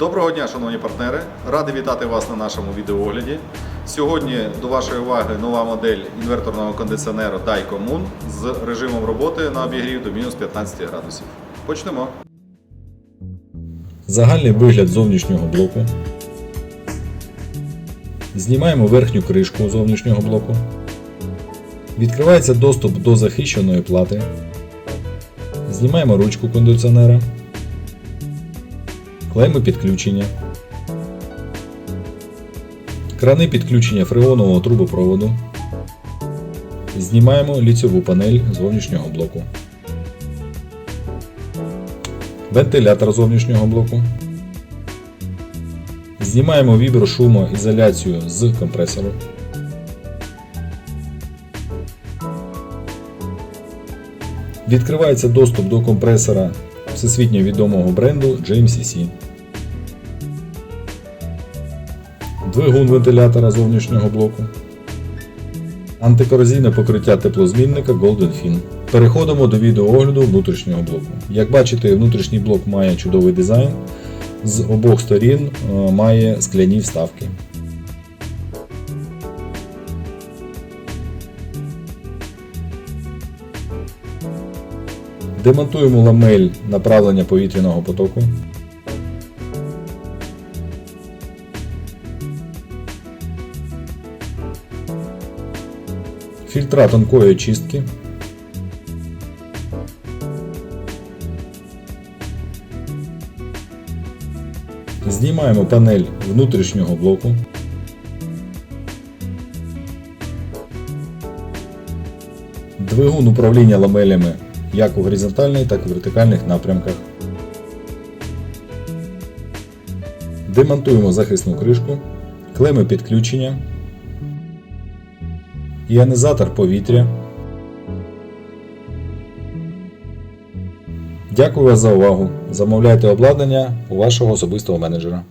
Доброго дня, шановні партнери! Радий вітати вас на нашому відеоогляді. Сьогодні до вашої уваги нова модель інверторного кондиціонера Daico Moon з режимом роботи на обігрів до мінус 15 градусів. Почнемо. Загальний вигляд зовнішнього блоку. Знімаємо верхню кришку зовнішнього блоку. Відкривається доступ до захищеної плати. Знімаємо ручку кондиціонера. Клейми підключення. Крани підключення фреонового трубопроводу. Знімаємо ліцьову панель зовнішнього блоку. Вентилятор зовнішнього блоку. Знімаємо віброшумоізоляцію з компресору. Відкривається доступ до компресора всесвітньо відомого бренду JMCC. Двигун вентилятора зовнішнього блоку. Антикорозійне покриття теплозмінника Golden Fin. Переходимо до відеоогляду внутрішнього блоку. Як бачите, внутрішній блок має чудовий дизайн. З обох сторін е, має скляні вставки. Демонтуємо ламель направлення повітряного потоку. Фільтра тонкої очистки. Знімаємо панель внутрішнього блоку. Двигун управління ламелями як у горизонтальних, так і вертикальних напрямках. Демонтуємо захисну кришку, клеми підключення, іонізатор повітря. Дякую вас за увагу. Замовляйте обладнання у вашого особистого менеджера.